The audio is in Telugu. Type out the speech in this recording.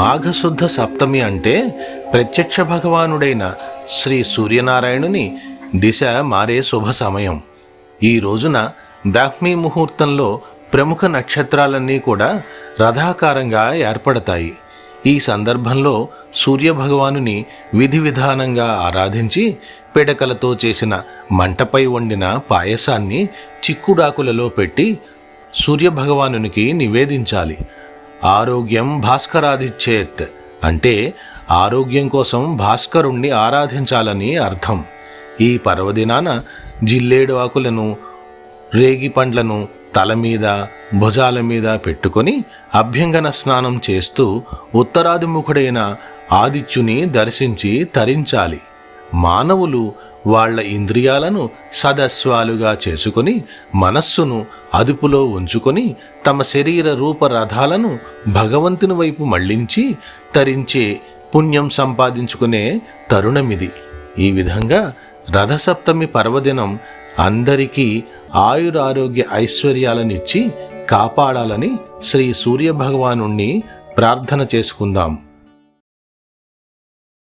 మాఘశుద్ధ సప్తమి అంటే ప్రత్యక్ష భగవానుడైన శ్రీ సూర్యనారాయణుని దిశ మారే శుభ సమయం. ఈ రోజున బ్రాహ్మీ ముహూర్తంలో ప్రముఖ నక్షత్రాలన్నీ కూడా రథాకారంగా ఏర్పడతాయి. ఈ సందర్భంలో సూర్యభగవానుని విధి విధానంగా ఆరాధించి పిడకలతో చేసిన మంటపై వండిన పాయసాన్ని చిక్కుడాకులలో పెట్టి సూర్యభగవానునికి నివేదించాలి. ఆరోగ్యం భాస్కరాధిచ్చేత్ అంటే ఆరోగ్యం కోసం భాస్కరుణ్ణి ఆరాధించాలని అర్థం. ఈ పర్వదినాన జిల్లేడు ఆకులను రేగి పండ్లను తల మీద భుజాల మీద పెట్టుకొని అభ్యంగన స్నానం చేస్తూ ఉత్తరాదిముఖుడైన ఆదిత్యుని దర్శించి తరించాలి. మానవులు వాళ్ళ ఇంద్రియాలను సదస్వాలుగా చేసుకొని మనస్సును అదుపులో ఉంచుకొని తమ శరీర రూప రథాలను భగవంతుని వైపు మళ్ళించి తరించే పుణ్యం సంపాదించుకునే తరుణమిది. ఈ విధంగా రథసప్తమి పర్వదినం అందరికీ ఆయురారోగ్య ఐశ్వర్యాలనిచ్చి కాపాడాలని శ్రీ సూర్యభగవానుణ్ణి ప్రార్థన చేసుకుందాం.